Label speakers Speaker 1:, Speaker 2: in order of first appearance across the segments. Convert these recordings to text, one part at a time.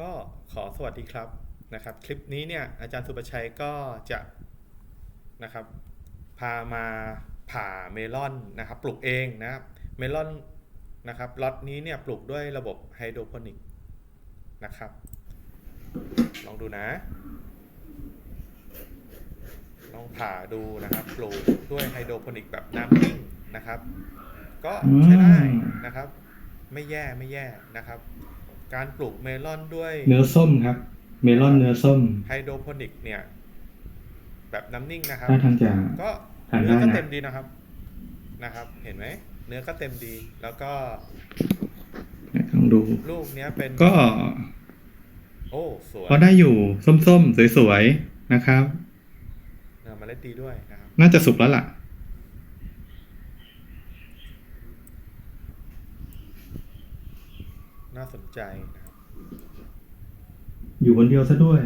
Speaker 1: ก็ขอสวัสดีครับนะครับ คลิปนี้เนี่ยอาจารย์สุประชัยก็จะนะครับพามาผ่าเมลอนนะครับปลูกเองนะครับเมลอนนะครับล็อตนี้เนี่ยปลูกด้วยระบบไฮโดรโปนิกนะครับ ลองดูนะ ลองผ่าดูนะครับ ปลูกด้วยไฮโดรโปนิกแบบน้ำนิ่งนะครับ ก็ใช้ได้นะครับ ไม่แย่ไม่แย่นะครับ การปลูกเมลอนด้วย
Speaker 2: เนื้อส้มครับ เมลอนเนื้อส้ม
Speaker 1: ไฮโดรโปนิกเนี่ย แบบน้ำนิ่งนะครับ
Speaker 2: ถ้าทางจะ
Speaker 1: ก็
Speaker 2: ทาน
Speaker 1: เนื้อก็
Speaker 2: ได้นะ
Speaker 1: เต็มดีนะครับ นะครับ เห็นไหมเนื้อก็เต็มดี แล้วก็
Speaker 2: ลองดู
Speaker 1: ลูกเนี้ยเป็น
Speaker 2: ก็
Speaker 1: โอ้สวย
Speaker 2: พอได้อยู่ส้มๆ สวยๆ นะครับ
Speaker 1: เนื้อเมล็ดดีด้วยนะครับ
Speaker 2: น่าจะสุกแล้วล่ะ
Speaker 1: น่าสนใจนะครับ
Speaker 2: อยู่คนเดียวซะด้วย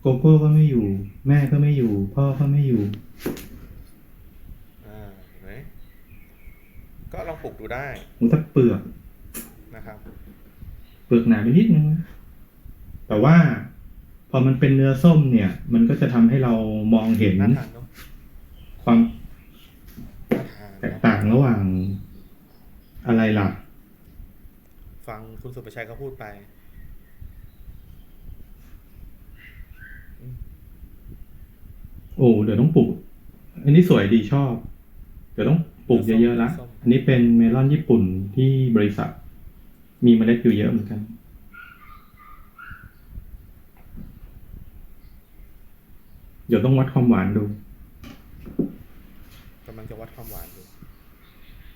Speaker 2: โกโก้ก็ไม่อยู่ แม่ก็ไม่อยู่ พ่อก็ไม่อยู่
Speaker 1: อ่าเห็นไหมก็ลองปลูกดูได้
Speaker 2: หมูสักเปลือก
Speaker 1: นะครับ
Speaker 2: เปลือกหนาไปนิดนึงนะแต่ว่า พอมันเป็นเนื้อส้มเนี่ย มันก็จะทำให้เรามองเห็น
Speaker 1: น่าทานเนาะ
Speaker 2: ความ
Speaker 1: น่าทาน
Speaker 2: แตก
Speaker 1: เนาะ
Speaker 2: ต่างระหว่างอะไรล่ะ
Speaker 1: ฟังคุณสุประชัยเขาพูดไป
Speaker 2: โอ้เดี๋ยวต้องปลูก อันนี้สวยดีชอบ เดี๋ยวต้องปลูกเยอะๆละ
Speaker 1: ส้ม
Speaker 2: อันนี้เป็นเมลอนญี่ปุ่นที่บริษัท มีเมล็ดอยู่เยอะเหมือนกันเดี๋ยวต้องวัดความหวานดู
Speaker 1: กำลังจะวัดความหวานดู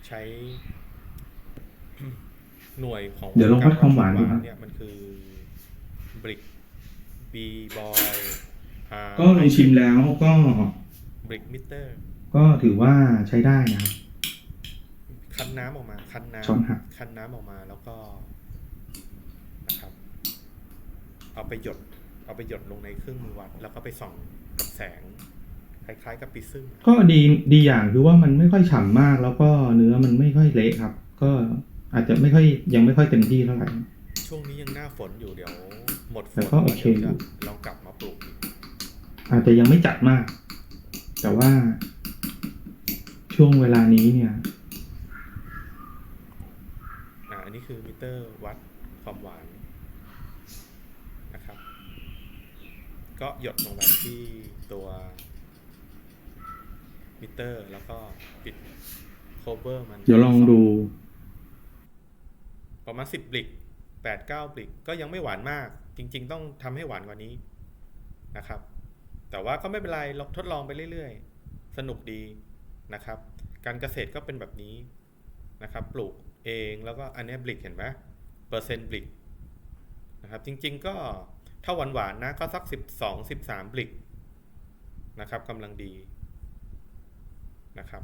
Speaker 1: ใช้ หน่วยของ
Speaker 2: เดี๋ยวลองวัดความหวานดูครับ
Speaker 1: เนี่ยมันคือบริกบีบอย
Speaker 2: ก็ลองชิมแล้วก็
Speaker 1: บริกมิเตอร์
Speaker 2: ก็ถือว่าใช้ได้นะครับ
Speaker 1: คั้นน้ำออกมา คั้นน้
Speaker 2: ช้อนหักำ
Speaker 1: คั้นน้ำออกมาแล้วก็นะครับ เอาไปหยด เอาไปหยดลงในเครื่องมือวัด แล้วก็ไปส่องกับแสง คล้ายๆ กับปีซึ่ง
Speaker 2: ก็ดีดีอย่างคือว่ามันไม่ค่อยฉ่ำมากแล้วก็เนื้อมันไม่ค่อยเละครับ ก็ อาจจะไม่ค่อยยังไม่ค่อยเต็มที่เท่าไหร่
Speaker 1: ช่วงนี้ยังหน้าฝนอยู่เดี๋ยว หมดฝ
Speaker 2: แต่
Speaker 1: น
Speaker 2: ก็โอเค
Speaker 1: ดี๋ยว
Speaker 2: อยู่
Speaker 1: จะลองกลับมาปลูกอีก
Speaker 2: อาจจะยังไม่จัดมาก แต่ว่า ช่วงเวลานี้เนี่ย
Speaker 1: อ่าอันนี้คือมิเตอร์วัดความหวานนะครับ ก็หยดลงไปที่ตัวมิเตอร์แล้วก็ปิดโคเวอร์มัน
Speaker 2: เดี๋ยวลองดู
Speaker 1: ประมาณสิบบลิกแปดเก้าบลิกก็ยังไม่หวานมาก จริง ๆ ต้องทำให้หวานกว่านี้นะครับ แต่ว่าก็ไม่เป็นไรลองทดลองไปเรื่อยๆ สนุกดีนะครับ การเกษตรก็เป็นแบบนี้นะครับ ปลูกเองแล้วก็อันนี้บลิกเห็นไหมเปอร์เซ็นต์บลิกนะครับ จริง ๆ ก็ถ้าหวานๆนะก็สักสิบสองสิบสามบลิกนะครับกำลังดีนะครับ